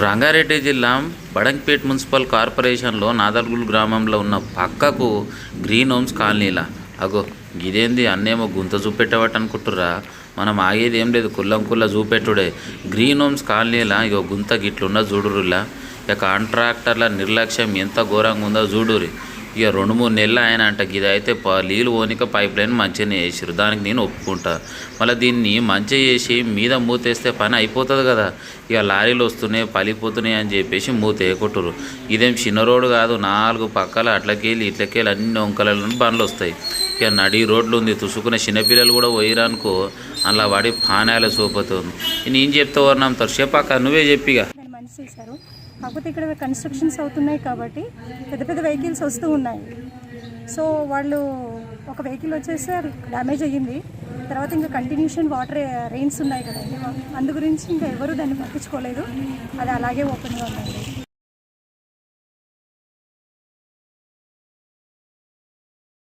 రంగారెడ్డి జిల్లా బడంగ్పేట్ మున్సిపల్ కార్పొరేషన్లో నాదర్గుల్ గ్రామంలో ఉన్న పక్కకు గ్రీన్ హోమ్స్ కాలనీలా. అగో ఇదేంది అన్నేమో గుంత చూపెట్టవట అనుకుంటురా మనం ఆగేది ఏం లేదు కుల్లం కుల్ల చూపెట్టుడే. గ్రీన్ హోమ్స్ కాలనీలా ఇగో గుంత గిట్లున్న చూడురులా ఇక కాంట్రాక్టర్ల నిర్లక్ష్యం ఎంత ఘోరంగా ఉందో చూడురి ఇక రెండు మూడు నెలలు ఆయన అంట ఇది అయితే ప నీళ్ళు పోనిక పైప్ లైన్ మంచిగానే వేసిరు దానికి నేను ఒప్పుకుంటా. మళ్ళీ దీన్ని మంచిగా చేసి మీద మూతేస్తే పని అయిపోతుంది కదా. ఇక లారీలు వస్తున్నాయి పలిపోతున్నాయి అని చెప్పేసి మూత వేయకొట్టురు ఇదేం చిన్న రోడ్డు కాదు నాలుగు పక్కల అట్లకెళ్ళి ఇట్లకెళ్ళి అన్ని వంకలలో బండ్లు వస్తాయి. ఇక నడి రోడ్లు ఉంది తుసుకునే చిన్నపిల్లలు కూడా పోయిరనుకో అలా వాడి పానాలు సోపుతుంది. నేను చెప్తా వర్ణం చెప్పాక నువ్వే చెప్పిగా దాన్ని కాకపోతే ఇక్కడ కన్స్ట్రక్షన్స్ అవుతున్నాయి కాబట్టి పెద్ద పెద్ద వెహికల్స్ వస్తూ ఉన్నాయి. సో వాళ్ళు ఒక వెహికల్ వచ్చేసి డ్యామేజ్ అయ్యింది. తర్వాత ఇంకా కంటిన్యూషన్ వాటర్ రెయిన్స్ ఉన్నాయి కదండి అందు గురించి ఇంకా ఎవరు దాన్ని పట్టించుకోలేదు. అది అలాగే ఓపెన్గా ఉందండి.